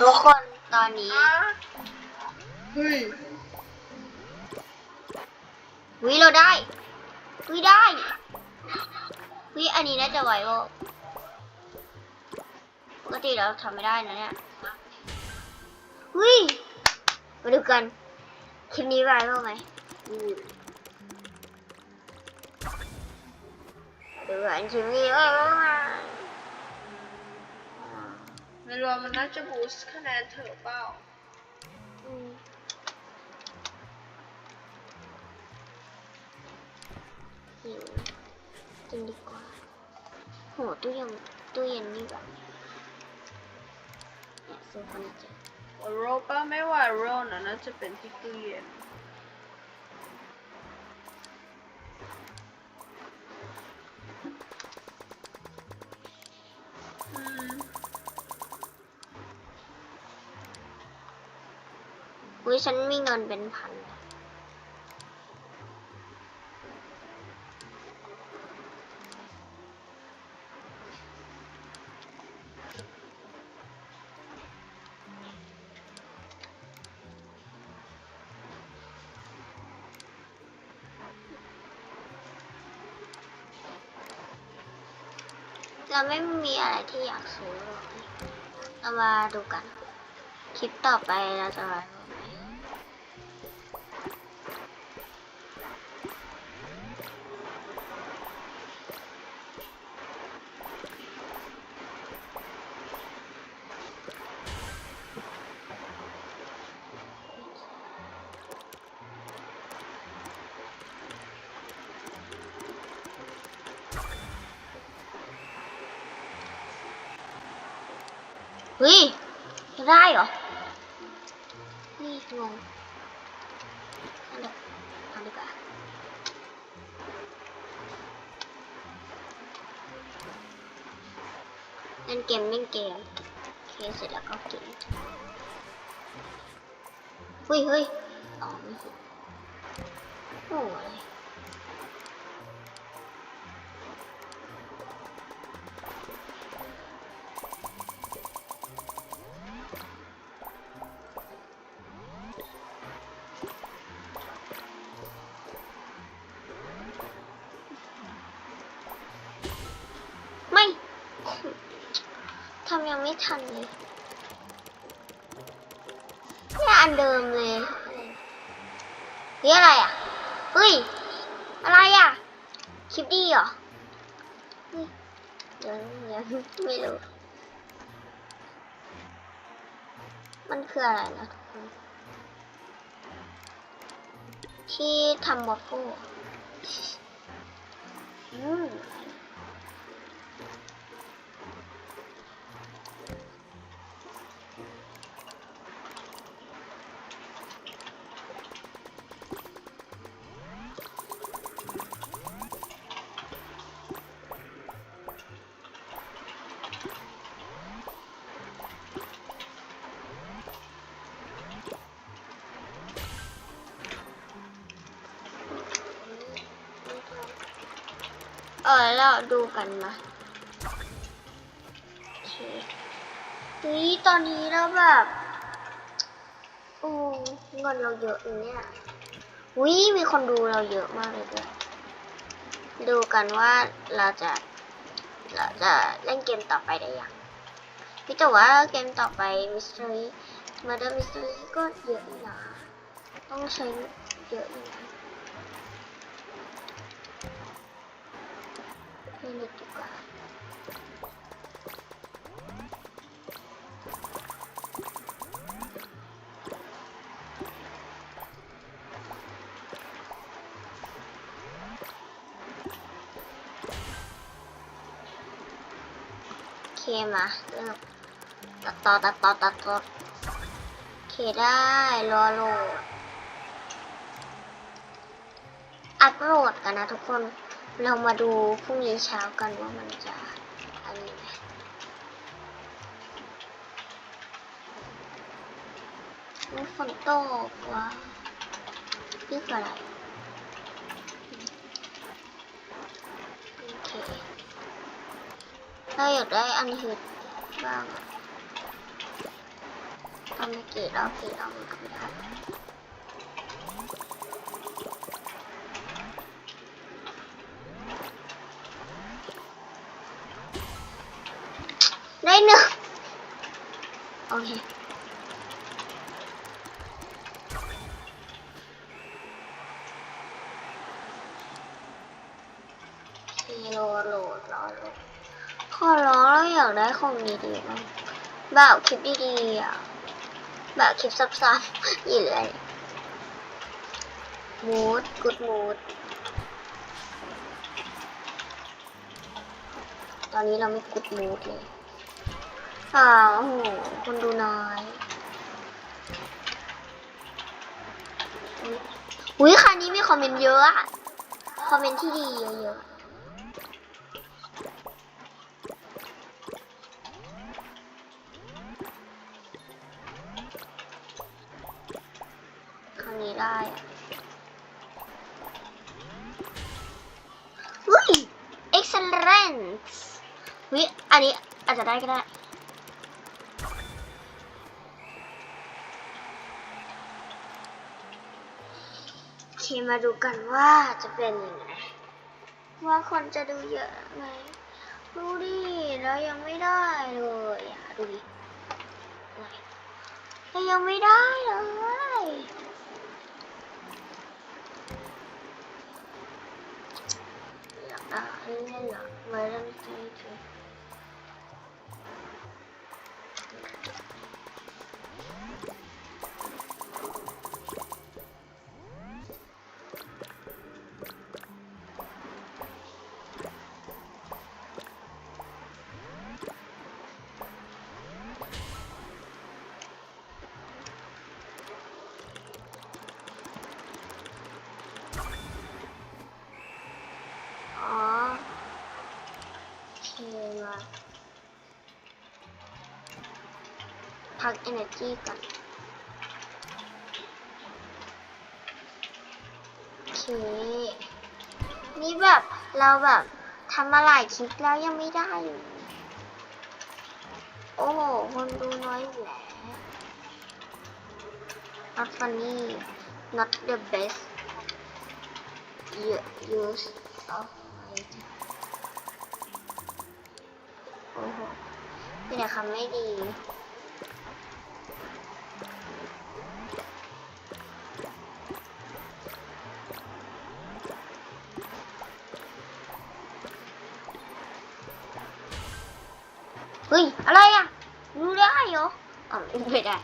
ทุกคนตอนนี้อะเฮ้ยวิเราได้วิได้วิอันนี้น่าจะไหวโวปกติเราทำไม่ได้นะเนี่ยวิมาดูกันคลิปนี้ไหวโวไหมอืมดูกันคลิปนี้ไหวโวไหมไม่ รู้ว่ามันน่าจะบูสต์คะแนนเธอเปล่าอืมหิวกินดีกว่า โหตู้เย็นตู้เย็นนี่แบบเนี่ยซื้อเฟอร์นิเจอร์โรป้าไม่ว่าโรนะน่าจะเป็นที่ตู้เย็น้ยฉันมีเงินเป็นพันเราไม่มีอะไรที่อยากซื้อเรามาดูกัน คลิปต่อไปเราจะมา เฮ้ยจะได้เหรอ นี่งงอันดียวเอาดีกว่าเล่นเกมเล่นเกมโอเคเสร็จแล้วก็กินเฮ้ยเฮ้ยอ๋อไม่ใช่โอ้อ ทำยังไม่ทันเลยเนี่ยอันเดิมเลยเฮ้ยอะไรอะ เฮ้ย อะไรอะ คลิปดีเหรอเฮ้ยเดี๋ยวเดี๋ยวไม่รู้ มันคืออะไรนะทุกคนที่ทำวอฟเฟิลอืม เออเราดูกันมาโอเคเฮ้ยตอนนี้เราแบบโอ้เงินเราเยอะอย่เนี่ยวิมีคนดูเราเยอะมากเลยด้วยดูกันว่าเราจะเราจะเล่นเกมต่อไปได้ยังพี่แต่ว่าเกมต่อไป Mystery Murder Mystery ก็เยอะอยู่นะต้องใช้เยอะนะ เล่นอีกดีกว่าเคมาเริ่มตัดต่อตัดต่อตัดต่อโอเคได้รอโหลดอัปโหลดกันนะทุกคน เรามาดูพรุ่งนี้เช้ากันว่ามันจะอันนี้ไหมอุ๊ยฝนตกว่ะนี่คืออะไรโอเคเราอยากได้อันฮิตบ้างทำไม่กี่รอบกี่รอบมันก็ไม่ได้ ได้หนึ่งโอเคโหลดโหลดรอโหลดขอร้องเราอยากได้ของดีๆมั้งแบบคลิปดีๆอะแบบคลิปซ้ำๆอยู่เลยมูดกูดมูดตอนนี้เราไม่กูดมูดเลย อ้าวโอ้โหคนดูน้อยอุ้ยคันนี้มีคอมเมนต์เยอะอะคอมเมนต์ที่ดีเยอะๆครั้งนี้ได้อะอุ้ย excellent วิอันนี้อาจจะได้ก็ได้ โอเคมาดูกันว่าจะเป็นยังไง ว่าคนจะดูเยอะไหมดูดิเรายังไม่ได้เลยอะดูดิเรายังไม่ได้เลยอยากได้เล่นเหรอไว้เล่น พัก energy ก่อนโอเคนี่แบบเราแบบทำมาหลายคลิปแล้วยังไม่ได้เลยโอ้โหคนดูน้อยอยู่แล้ว not funny not the best use of my โอ้โหมีแต่คำไม่ดี ฮ้ย อะไรอะรู้ได้เหรออ๋อไม่ได้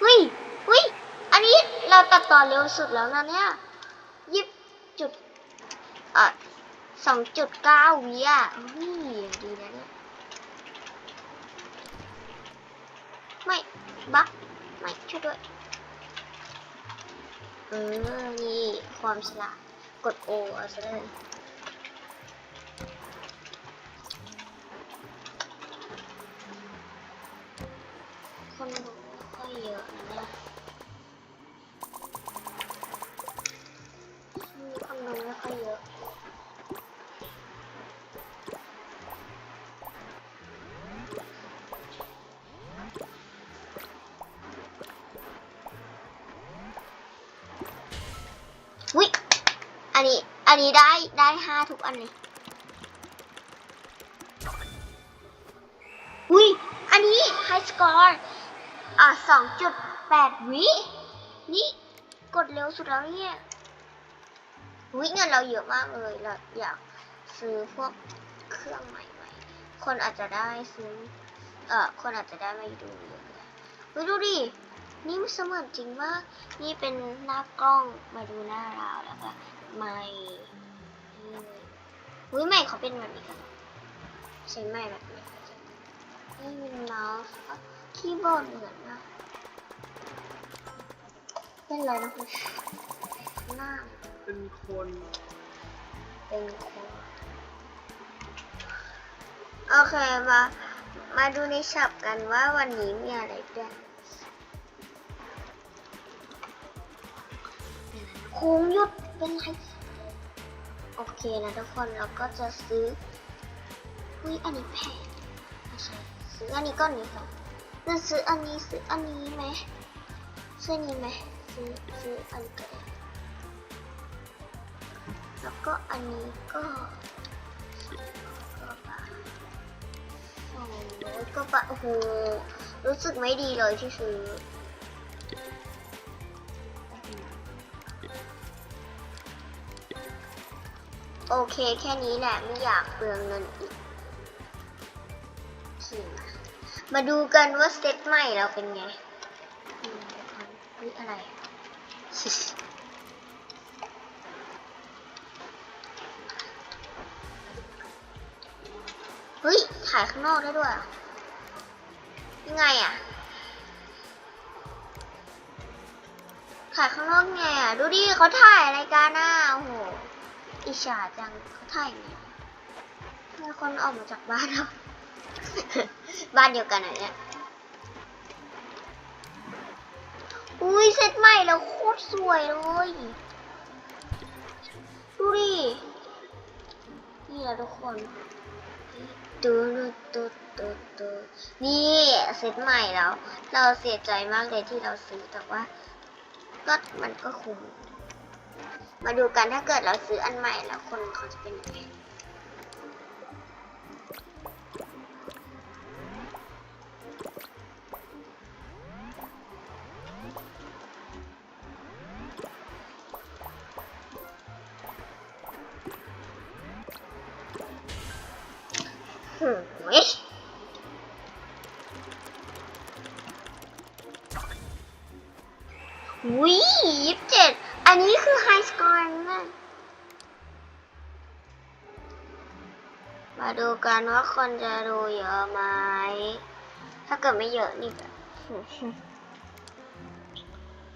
เฮ้ยเฮ้ย อันนี้เราตัดต่อเร็วสุดแล้วนะเนี่ยยิบจุดอะสองจุดเก้าวิอะเฮ้ยดีนะเนี่ย ไม่บักไม่ช่วยด้วย เออ นี่ความฉลาด กดโอเอาซะเลย นนี้ อันนี้ได้ได้ห้าทุกอันเลยวิอันนี้ไฮสกอร์อะสองจุดแปดวินี่กดเร็วสุดแล้วเนี่ยวิเงินเราเยอะมากเลย เราอยากซื้อพวกเครื่องใหม่ๆ คนอาจจะได้ซื้อ เอ่อ คนอาจจะได้มาดูเยอะเลยเฮ้ยดูดิ นี่มันเสมือนจริงมาก นี่เป็นหน้ากล้องมาดูหน้าเราแล้วก็ ไม่อุ้ยไม่เขาเป็นแบบนี้กันใช้ไม่แบบนี้นี่เป็นเมาส์คีย์บอร์ดเหมือนนะเป็นอะไรนะคุณหน้าเป็นคน เป็นคนโอเคมามาดูในช็อปกันว่าวันนี้มีอะไรบ้างโค้งหยุด เป็นไรโอเคนะทุกคนเราก็จะซื้ออุ้ยอันนี้แพงไม่ใช่ซื้ออันนี้ก้อนนี้ก่อนหรือซื้ออันนี้ซื้ออันนี้ไหมซื้อนี้ไหมซื้อซื้ออันนี้ก็ได้แล้วก็อันนี้ก็ก็บาทสองร้อยก็บาทโอ้โหรู้สึกไม่ดีเลยที่ซื้อ โอเคแค่นี้แหละไม่อยากเปลืองเงินอีกมาดูกันว่าสเต็ปใหม่เราเป็นไงอืมเดี๋ยวก่อนเฮ้ยอะไร เฮ้ย ถ่ายข้างนอกได้ด้วย ยังไงอะถ่ายข้างนอกไงอะดูดิเขาถ่ายอะไรกันน่ะโอ้โห อิจฉาจังเขาถ่ายไงมีคนออกมาจากบ้านแล้วบ้านเดียวกันอะเนี่ย อุ้ยเซตใหม่แล้วโคตรสวยเลย ดูดิ นี่แหละทุกคนตูดูตูตูตูนี่เซตใหม่แล้ว เราเสียใจมากเลยที่เราซื้อแต่ว่าก็มันก็คุ้ม มาดูกันถ้าเกิดเราซื้ออันใหม่แล้วคนเขาจะเป็นยังไงหืม กันว่าคนจะดูเยอะไหม ถ้าเกิดไม่เยอะนี่ก็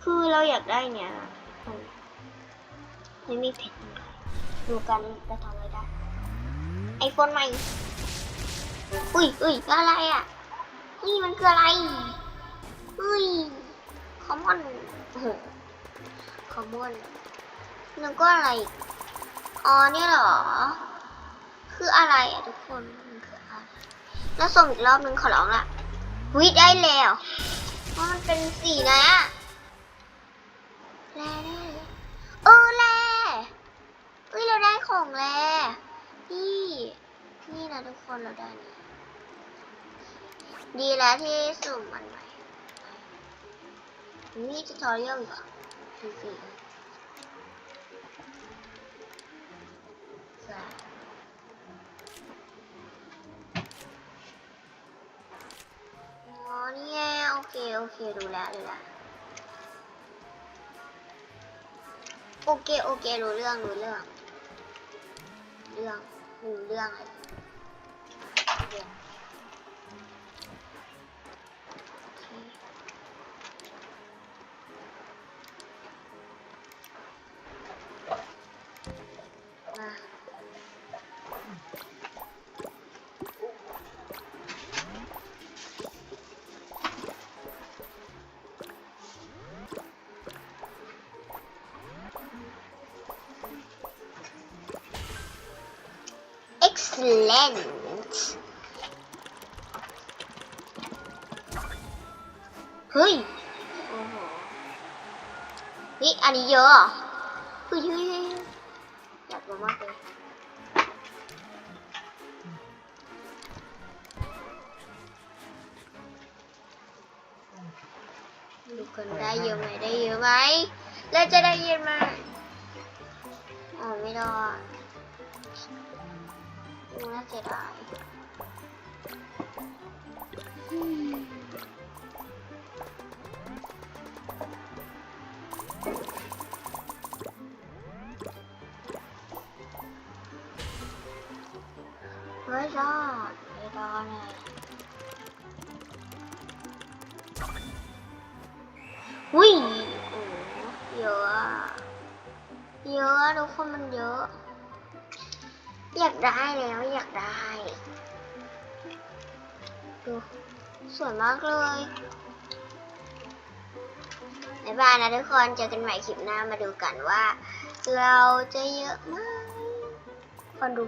คือเราอยากได้เนี่ยไม่มีเพชรดูกันจะทำอะไรได้ ไอโฟนใหม่ อุ้ยอุ้ยอะไรอะ นี่มันคืออะไรอุ้ยคอมมอนโอ้โหคอมมอนแล้วก็อะไรอีกอ๋อเนี่ยเหรอ คืออะไรอะทุกคนมันคืออะไรแล้วส่งอีกรอบนึงขอร้องละวิได้แล้วเพราะมันเป็นสีนะแร่ได้เลยเออแร่เอ้ยเราได้ของแร่นี่นี่นะทุกคนเราได้นี่ดีแล้วที่สุ่มมันใหม่นี่จะทอเรียลเหรอฟรี เคโอเคดูแล้วดูแลวโอเค โอเครู้เรื่องรู้เรื่อง เรื่องรู้เรื่องอะไ excellent เฮ้ยนี่อันนี้เยอะเฮ้ยเฮ้ยเฮ้ยอยากมากเลยดูกันได้เยอะไหมได้เยอะไหมแล้วจะได้เยอะไหมอ๋อไม่ได้ น่าเสียดายอืมไม่รอดไม่รอดเลย อยากได้แล้วอยากได้ ดูสวยมากเลยบ๊ายบายนะทุกคน เจอกันใหม่คลิปหน้ามาดูกันว่า เราจะเยอะไหมคนดู